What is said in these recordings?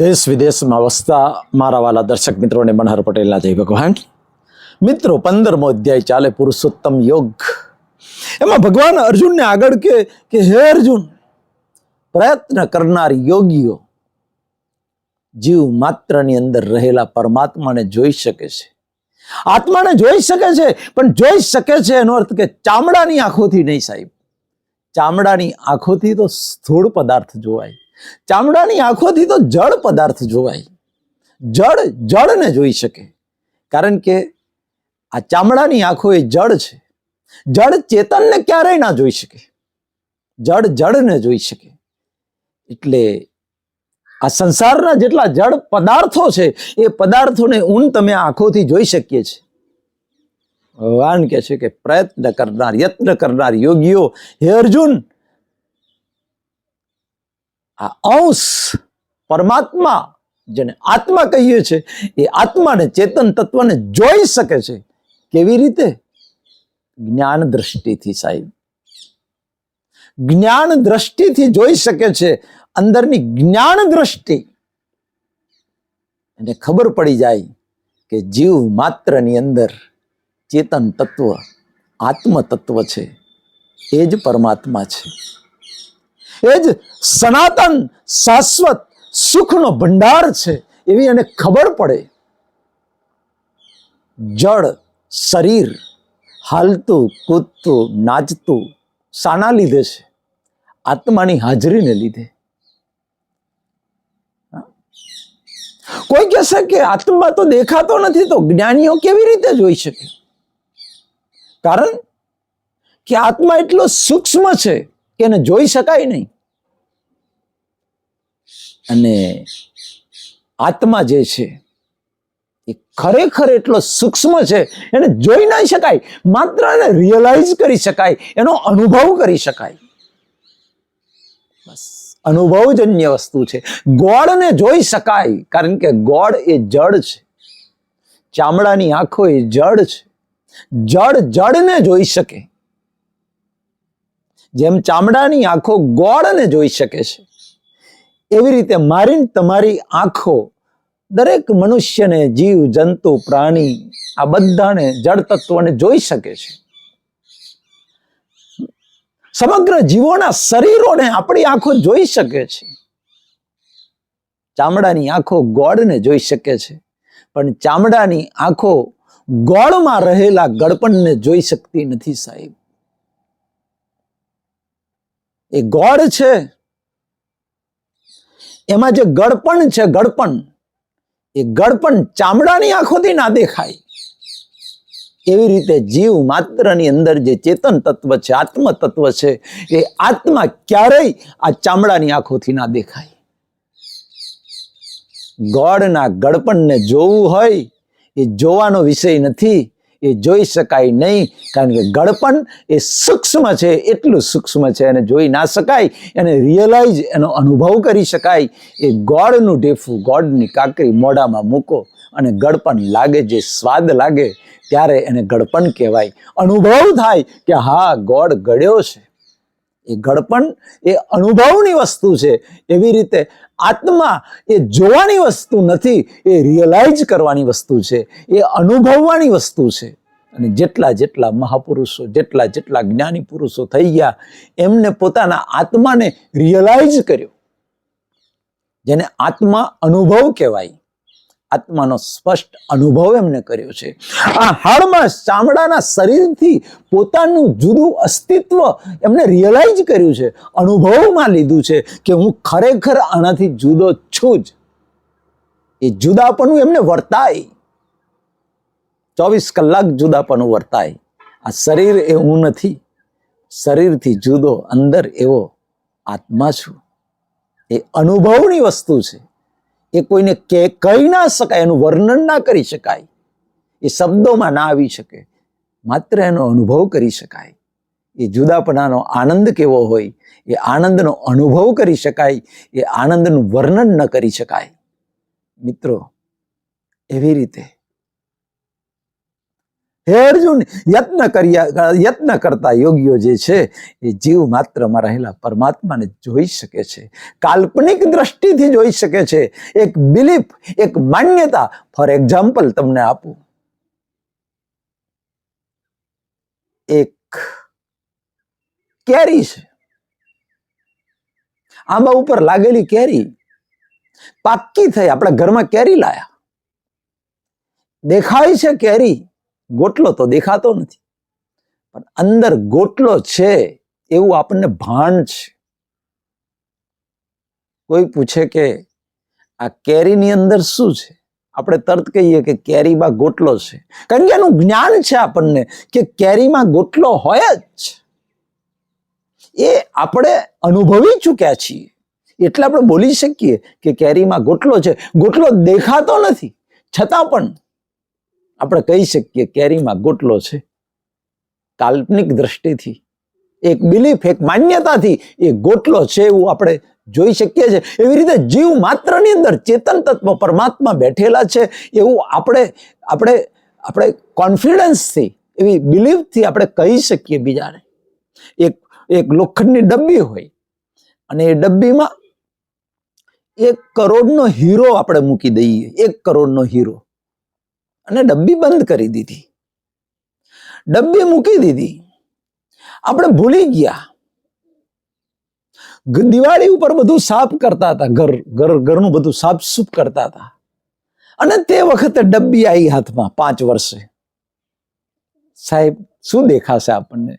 દેશ વિદેશમાં વસતા મારા વાલા દર્શક મિત્રોને મનહર પટેલના જય ભગવાન. મિત્રો, પંદરમો અધ્યાય ચાલે પુરુષોત્તમ યોગ. એમાં ભગવાન અર્જુનને આગળ કે કે હે અર્જુન, પ્રયત્ન કરનાર યોગીઓ જીવ માત્રની અંદર રહેલા પરમાત્માને જોઈ શકે છે. આત્માને જોઈ શકે છે, પણ જોઈ શકે છે એનો અર્થ કે ચામડાની આંખોથી નહીં સાહેબ. ચામડાની આંખોથી તો સ્થૂળ પદાર્થ જોવાય. ચામડાની આંખોથી તો જળ પદાર્થ જોવાય. જળ જળને જોઈ શકે. કારણ કે આ ચામડાની આંખો એ જળ છે. જળ ચેતનને ક્યારેય ના જોઈ શકે. જળ જળને જોઈ શકે. એટલે આ સંસારના જેટલા જળ પદાર્થો છે, એ પદાર્થોને ઊન તમે આંખોથી જોઈ શકીએ છીએ. ભગવાન કહે છે કે પ્રયત્ન કરનાર, યત્ન કરનાર યોગીઓ હે અર્જુન આ અંશ પરમાત્મા જેને આત્મા કહીએ છે, એ આત્માને ચેતન તત્વને જોઈ શકે છે. કેવી રીતે? જ્ઞાન દ્રષ્ટિથી સાહેબ. જ્ઞાન દ્રષ્ટિથી જોઈ શકે છે, અંદરની જ્ઞાન દ્રષ્ટિ. એને ખબર પડી જાય કે જીવ માત્રની અંદર ચેતન તત્વ આત્મ તત્વ છે. એ જ પરમાત્મા છે. એ જ સનાતન શાશ્વત સુખનો ભંડાર છે એવી એને ખબર પડે. જળ, શરીર હાલતું, કૂદતું, નાચતું શાના લીધે છે. આત્માની હાજરીને લીધે. કોઈ કહેશે કે આત્મા તો દેખાતો નથી તો જ્ઞાનીઓ કેવી રીતે જોઈ શકે? કારણ કે આત્મા એટલો સૂક્ષ્મ છે કે એને જોઈ શકાય નહીં. અને આત્મા જે છે, એ ખરેખર એટલો સૂક્ષ્મ છે, એને જોઈ નહીં શકાય. માત્ર એને રિયલાઇઝ કરી શકાય, એનો અનુભવ કરી શકાય. બસ, અનુભવજન્ય વસ્તુ છે. ગોળને જોઈ શકાય, કારણ કે ગોળ એ જળ છે. ચામડાની આંખો એ જળ છે. જળ જળને જોઈ શકે. જેમ ચામડાની આંખો ગોળને જોઈ શકે છે. એવી રીતે મારી તમારી આંખો દરેક મનુષ્યને જીવ, જંતુ, પ્રાણી આ બધાને જળ તત્વને જોઈ શકે છે. સમગ્ર જીવોના શરીરોને આપણી આંખો જોઈ શકે છે. ચામડાની આંખો ગોળને જોઈ શકે છે. પણ ચામડાની આંખો ગોળમાં રહેલા ગળપણને જોઈ શકતી નથી સાહેબ. એ ગોળ છે. એમાં જે ગળપણ છે, ગળપણ, એ ગળપણ ચામડાની આંખોથી ના દેખાય. એવી રીતે જીવ માત્રની અંદર જે ચેતન તત્વ છે, આત્મ તત્વ છે, એ આત્મા ક્યારેય આ ચામડાની આંખોથી ના દેખાય. ગોળના ગળપણને જોવું હોય, એ જોવાનો વિષય નથી એ જોઈ શકાય નહીં, કારણ કે ગળપણ એ સૂક્ષ્મ છે, એટલું સૂક્ષ્મ છે એને જોઈ ના શકાય, એને રિયલાઇઝ એનો અનુભવ કરી શકાય. એ ગોળનું ઢેફું, ગોળની કાકરી મોઢામાં મૂકો, અને ગળપણ લાગે જે સ્વાદ લાગે, ત્યારે એને ગળપણ કહેવાય. અનુભવ થાય કે હા, ગોળ ગળ્યો છે. એ ગળપણ એ અનુભવની વસ્તુ છે. એવી રીતે આત્મા એ જોવાની વસ્તુ નથી, એ રિયલાઇઝ કરવાની વસ્તુ છે. એ અનુભવવાની વસ્તુ છે. અને જેટલા જેટલા મહાપુરુષો, જેટલા જેટલા જ્ઞાની પુરુષો થઈ ગયા, એમને પોતાના આત્માને રિયલાઇઝ કર્યો. જેને આત્મા અનુભવ કહેવાય. આત્માનો સ્પષ્ટ અનુભવ એમને કર્યો છે. આ હાડમાં ચામડાના શરીરથી પોતાનું જુદું અસ્તિત્વ એમને રિયલાઇઝ કર્યું છે. અનુભવમાં લીધું છે કે હું ખરેખર આનાથી જુદો છું જ. એ જુદાપણું એમને વર્તાય. ચોવીસ કલાક જુદાપણું વર્તાય. આ શરીર એ હું નથી. શરીરથી જુદો અંદર એવો આત્મા છું. એ અનુભવની વસ્તુ છે. એ કોઈને કે કહી ના શકાય, એનું વર્ણન ના કરી શકાય. એ શબ્દોમાં ના આવી શકે. માત્ર એનો અનુભવ કરી શકાય. એ જુદાપણાનો આનંદ કેવો હોય, એ આનંદનો અનુભવ કરી શકાય, એ આનંદનું વર્ણન ન કરી શકાય. મિત્રો, એવી રીતે હે અર્જુન યત્ન કર્યા, યત્ન કરતા યોગીઓ જે છે, એ જીવ માત્રમાં રહેલા પરમાત્માને જોઈ શકે છે. કાલ્પનિક દ્રષ્ટિથી જોઈ શકે છે. એક બિલીફ એક માન્યતા. ફોર એક્ઝામ્પલ તમને આપું. એક કેરી છે. આંબા ઉપર લાગેલી કેરી. પાક્કી થઈ, આપણા ઘરમાં કેરી લાયા. દેખાય છે કેરી. ગોટલો તો દેખાતો નથી. પણ અંદર ગોટલો છે એવું આપણને ભાન છે. કોઈ પૂછે કે આ કેરીની અંદર શું છે? આપણે તરત કહીએ કે કેરીમાં ગોટલો છે. કારણ કે એનું જ્ઞાન છે આપણને કે કેરીમાં ગોટલો હોય જ. એ આપણે અનુભવી ચૂક્યા છીએ. એટલે આપણે બોલી શકીએ કે કેરીમાં ગોટલો છે. ગોટલો દેખાતો નથી. છતાં પણ આપણે કહી શકીએ કેરીમાં ગોટલો છે. કાલ્પનિક દ્રષ્ટિથી, એક બિલીફ એક માન્યતાથી એ ગોટલો છે એવું આપણે જોઈ શકીએ છીએ. એવી રીતે જીવ માત્રની અંદર ચેતન તત્વ પરમાત્મા બેઠેલા છે એવું આપણે આપણે આપણે કોન્ફિડન્સથી એવી બિલીફથી આપણે કહી શકીએ બીજાને. એક એક લોખંડની ડબ્બી હોય અને એ ડબ્બીમાં એક કરોડનો હીરો આપણે મૂકી દઈએ. એક કરોડનો હીરો. અને ડબ્બી બંધ કરી દીધી. ડબ્બી મૂકી દીધી. આપણે ભૂલી ગયા. દિવાળી ઉપર બધું સાફ કરતા હતા. ઘર ઘર, ઘરનું બધું સાફ સૂફ કરતા હતા. અને તે વખતે ડબ્બી આવી હાથમાં પાંચ વર્ષે. સાહેબ, શું દેખાશે આપણને?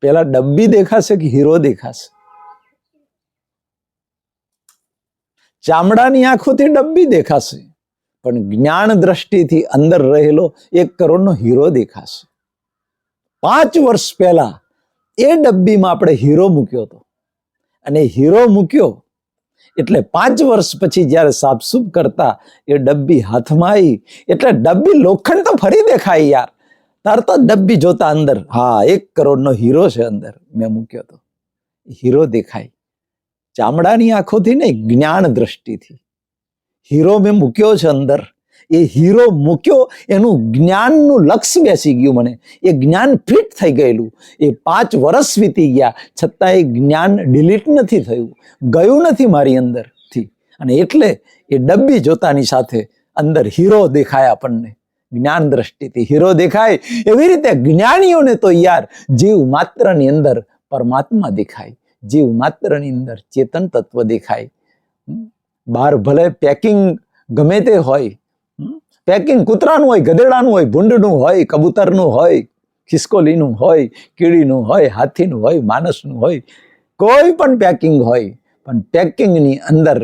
પેલા ડબ્બી દેખાશે કે હીરો દેખાશે? ચામડાની આંખોથી ડબ્બી દેખાશે. પણ જ્ઞાન દ્રષ્ટિથી અંદર રહેલો એક કરોડનો હીરો દેખાશે. પાંચ વર્ષ પહેલા એ ડબ્બીમાં આપણે હીરો મૂક્યો હતો. અને હીરો મૂક્યો એટલે પાંચ વર્ષ પછી જ્યારે સાફસૂફ કરતા એ ડબ્બી હાથમાં આવી, એટલે ડબ્બી લોખંડ તો ફરી દેખાય યાર. તરત તો ડબ્બી જોતા અંદર, હા, એક કરોડનો હીરો છે અંદર મેં મૂક્યો હતો. હીરો દેખાય. ચામડાની આંખોથી નહીં, જ્ઞાન દ્રષ્ટિથી. હીરો મેં મૂક્યો છે અંદર. એ હીરો મૂક્યો, એનું જ્ઞાનનું લક્ષ્ય બેસી ગયું મને. એ જ્ઞાન ફિટ થઈ ગયેલું. એ પાંચ વર્ષ વીતી ગયા, છતાં એ જ્ઞાન ડિલીટ નથી થયું. ગયું નથી મારી અંદરથી. અને એટલે એ ડબ્બી જોતાની સાથે અંદર હીરો દેખાય આપણને. જ્ઞાન દ્રષ્ટિથી હીરો દેખાય. એવી રીતે જ્ઞાનીઓને તો યાર જીવ માત્રની અંદર પરમાત્મા દેખાય. જીવ માત્રની અંદર ચેતન તત્વ દેખાય? બહાર ભલે પેકિંગ ગમે તે હોય પેકિંગ કૂતરાનું હોય, ગધેડાનું હોય, ભૂંડનું હોય, કબૂતરનું હોય, ખિસકોલીનું હોય, કીડીનું હોય, હાથીનું હોય, માણસનું હોય, કોઈ પણ પેકિંગ હોય, પણ પેકિંગની અંદર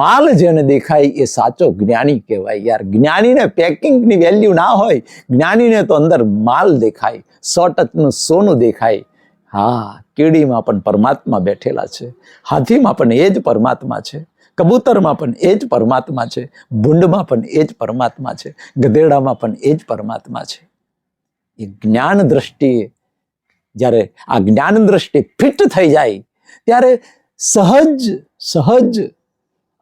માલ જેને દેખાય એ સાચો જ્ઞાની કહેવાય. યાર, જ્ઞાનીને પેકિંગની વેલ્યુ ના હોય, જ્ઞાનીને તો અંદર માલ દેખાય સો ટચનું સોનું દેખાય. હા, કીડીમાં પણ પરમાત્મા બેઠેલા છે, હાથીમાં પણ એ જ પરમાત્મા છે. કબૂતરમાં પણ એ જ પરમાત્મા છે, ભૂંડમાં પણ એ જ પરમાત્મા છે, ગધેડામાં પણ એ જ પરમાત્મા છે. એ જ્ઞાન દ્રષ્ટિએ જ્યારે આ જ્ઞાન દ્રષ્ટિ ફિટ થઈ જાય, ત્યારે સહજ સહજ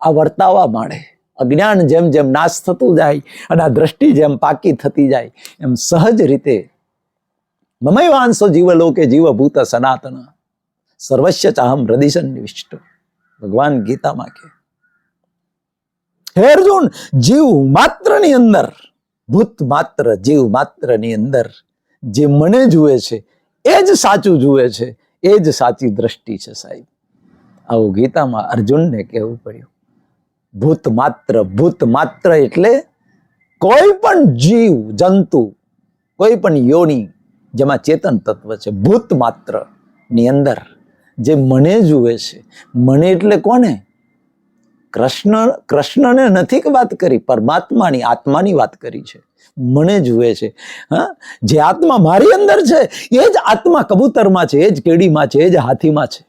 આ વર્તાવા માંડે. અજ્ઞાન જેમ જેમ નાશ થતું જાય અને આ દ્રષ્ટિ જેમ પાકી થતી જાય, એમ સહજ રીતે મમૈવાંશો જીવલોકે જીવભૂત સનાતન. સર્વસ્ય ચાહમ હૃદય સન્નિવિષ્ટ ભગવાન ગીતામાં કે હે અર્જુન જીવ માત્રની અંદર, ભૂત માત્ર જીવ માત્રની અંદર જે મને જુએ છે, એ જ સાચું જુએ છે, એ જ સાચી દ્રષ્ટિ છે સાહેબ. આવું ગીતામાં અર્જુનને કહેવું પડ્યું. ભૂત માત્ર ભૂત માત્ર એટલે કોઈ પણ જીવ, જંતુ, કોઈ પણ યોની જેમાં ચેતન તત્વ છે, ભૂત માત્રની અંદર જે મને જુએ છે, મને એટલે કોને? કૃષ્ણ, કૃષ્ણને નથી વાત કરી, પરમાત્માની, આત્માની વાત કરી છે. મને જુએ છે. હા? જે આત્મા મારી અંદર છે, એ જ આત્મા કબૂતરમાં છે, એ જ કેડીમાં છે, એ જ હાથીમાં છે.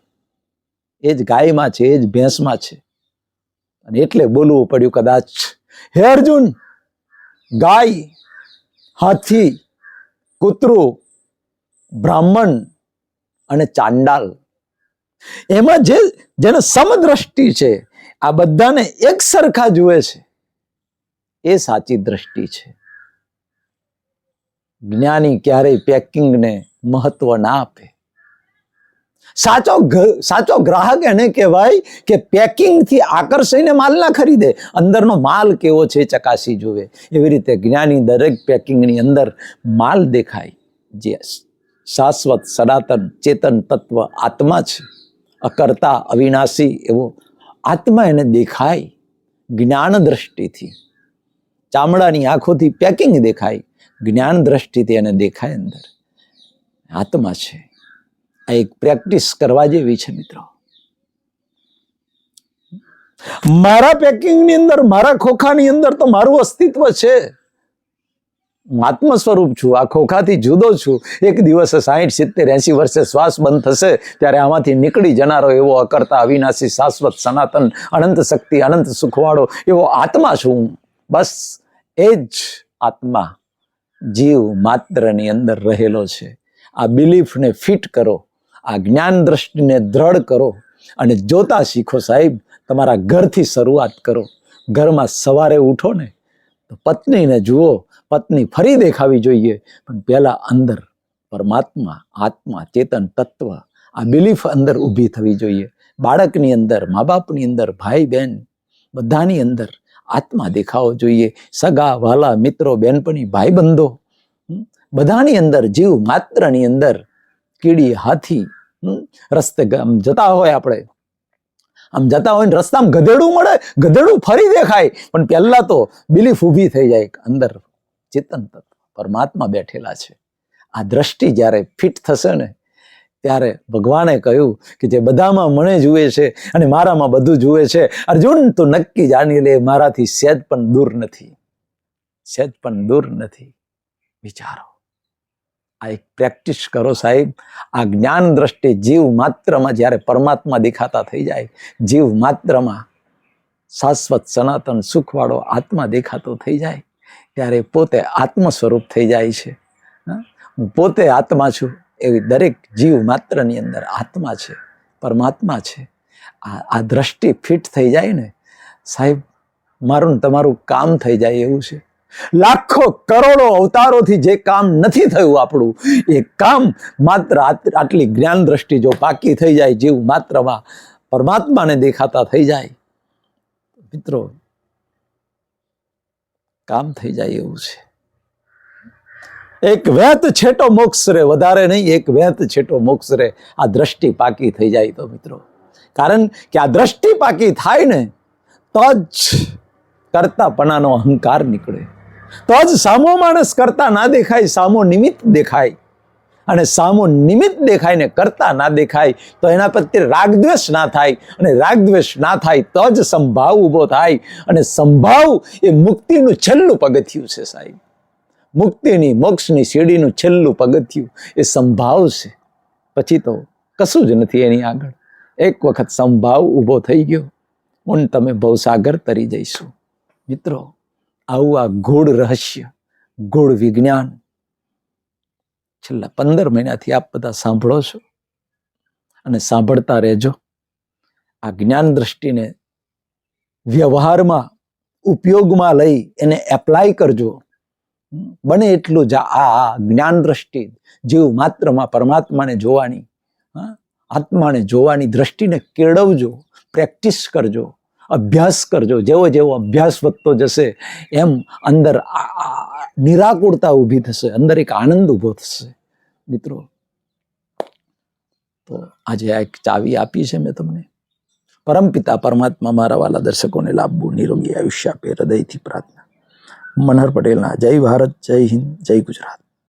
એ જ ગાયમાં છે, એ જ ભેંસમાં છે. અને એટલે બોલવું પડ્યું કદાચ, હે અર્જુન, ગાય, હાથી, કૂતરું, બ્રાહ્મણ અને ચાંડાલ. એમાં જે, જેને સમદ્રષ્ટિ છે આ બધાને એક સરખા જુએ છે. એ સાચી દ્રષ્ટિ છે. જ્ઞાની ક્યારેય પેકિંગને મહત્વ ના આપે. સાચો સાચો ગ્રાહક એને કહેવાય કે પેકિંગથી આકર્ષીને માલ ના ખરીદે. અંદરનો માલ કેવો છે ચકાસી જુએ. એવી રીતે જ્ઞાની દરેક પેકિંગની અંદર માલ દેખાય. જે શાશ્વત, સનાતન, ચેતન તત્વ આત્મા છે. અકર્તા, અવિનાશી એવો આત્મા એને દેખાય જ્ઞાન દ્રષ્ટિથી. ચામડાની આંખોથી પેકિંગ દેખાય, જ્ઞાન દ્રષ્ટિથી એને દેખાય અંદર. આત્મા છે. આ એક પ્રેક્ટિસ કરવા જેવી છે મિત્રો. મારા પેકિંગની અંદર, મારા ખોખાની અંદર તો મારું અસ્તિત્વ છે. આત્મ સ્વરૂપ છું, આ ખોખાથી જુદો છું. એક દિવસે સાહીઠ, સિત્તેર, એસી વર્ષે શ્વાસ બંધ થશે, ત્યારે આમાંથી નીકળી જનારો એવો અકર્તા, અવિનાશી, શાશ્વત, સનાતન, અનંત શક્તિ, અનંત સુખવાળો એવો આત્મા છું બસ એ જ આત્મા જીવ માત્રની અંદર રહેલો છે. આ બિલીફને ફિટ કરો, આ જ્ઞાન દ્રષ્ટિને દ્રઢ કરો અને જોતા શીખો સાહેબ, તમારા ઘરથી શરૂઆત કરો. ઘરમાં સવારે ઉઠો ને તો પત્નીને જુઓ, પત્ની ફરી દેખાવી જોઈએ. પણ પહેલા અંદર પરમાત્મા, આત્મા, ચેતન, તત્વ, આ બિલીફ અંદર ઊભી થવી જોઈએ. બાળકની અંદર મા બાપની અંદર ભાઈ બહેન બધાની અંદર આત્મા દેખાવો જોઈએ. સગા વાલા મિત્રો, બહેનપણી, ભાઈબંધો બધાની અંદર, જીવ માત્રની અંદર કીડી, હાથી રસ્તે જતા હોય આપણે. આમ જતા હોય ને રસ્તામાં ગધેડું મળે, ગધેડું ફરી દેખાય. પણ પહેલા તો બિલીફ ઊભી થઈ જાય અંદર ચેતન તત્વ, પરમાત્મા બેઠેલા છે. આ દ્રષ્ટિ જ્યારે ફિટ થશે ને, ત્યારે ભગવાને કહ્યું કે જે બધામાં મને જુએ છે અને મારામાં બધું જુએ છે, અર્જુન તો નક્કી જાણી લે, મારાથી સહેજ પણ દૂર નથી. સહેજ પણ દૂર નથી. વિચારો. આ એક પ્રેક્ટિસ કરો સાહેબ. આ જ્ઞાન દ્રષ્ટિ જીવ માત્રમાં જ્યારે પરમાત્મા દેખાતા થઈ જાય, જીવ માત્રમાં શાશ્વત સનાતન સુખવાળો આત્મા દેખાતો થઈ જાય, ત્યારે પોતે આત્મ સ્વરૂપ થઈ જાય છે. હું પોતે આત્મા છું, એવી દરેક જીવ માત્રની અંદર આત્મા છે, પરમાત્મા છે. આ આ દ્રષ્ટિ ફિટ થઈ જાય ને, સાહેબ, મારું ને તમારું કામ થઈ જાય એવું છે. લાખો કરોડો અવતારોથી જે કામ નથી થયું આપણું, એ કામ માત્ર આટલી જ્ઞાન દ્રષ્ટિ જો પાકી થઈ જાય, જીવ માત્રમાં પરમાત્માને દેખાતા થઈ જાય. મિત્રો, કામ થઈ જાય એવું છે. એક વેત છેટો મોક્ષ રે, વધારે નહીં, એક વેત છેટો મોક્ષ રે. આ દ્રષ્ટિ પાકી થઈ જાય તો મિત્રો. કારણ કે આ દ્રષ્ટિ પાકી થાય ને, તો જ કરતાપણાનો અહંકાર નીકળે. તો જ સામો માણસ કરતા ના દેખાય, સામો નિમિત્ત દેખાય. અને સામો નિમિત્ત દેખાય ને કરતા ના દેખાય, તો એના પ્રત્યે રાગદ્વેષ ના થાય. અને રાગદ્વેષ ના થાય તો જ સંભાવ ઊભો થાય. અને સંભાવ એ મુક્તિનું છેલ્લું પગથિયું છે સાહેબ. મુક્તિની, મોક્ષની સીડીનું છેલ્લું પગથિયું એ સંભાવ છે. પછી તો કશું જ નથી એની આગળ. એક વખત સંભાવ ઊભો થઈ ગયો. હું તમે ભવસાગર તરી જઈશું. મિત્રો આવું આ ગૂઢ રહસ્ય, ગૂઢ વિજ્ઞાન છેલ્લા પંદર મહિનાથી આપ બધા સાંભળો છો અને સાંભળતા રહેજો. આ જ્ઞાન દ્રષ્ટિને વ્યવહારમાં, ઉપયોગમાં લઈ એને એપ્લાય કરજો. બને એટલું જ આ જ્ઞાન દ્રષ્ટિ જીવ માત્રમાં પરમાત્માને જોવાની આત્માને જોવાની દ્રષ્ટિને કેળવજો પ્રેક્ટિસ કરજો. અભ્યાસ કરજો. જેવો જેવો અભ્યાસ વધતો જશે, એમ અંદર આ ઊભી થશે, અંદર એક આનંદ ઊભો થશે. મિત્રો, તો આજે આ એક ચાવી આપી છે મેં તમને. પરમપિતા પરમાત્મા મારા વાલા દર્શકોને લાભવું નિરોગી આયુષ્ય આપે, હૃદયથી પ્રાર્થના. મનહર પટેલના જય ભારત, જય હિન્દ, જય ગુજરાત.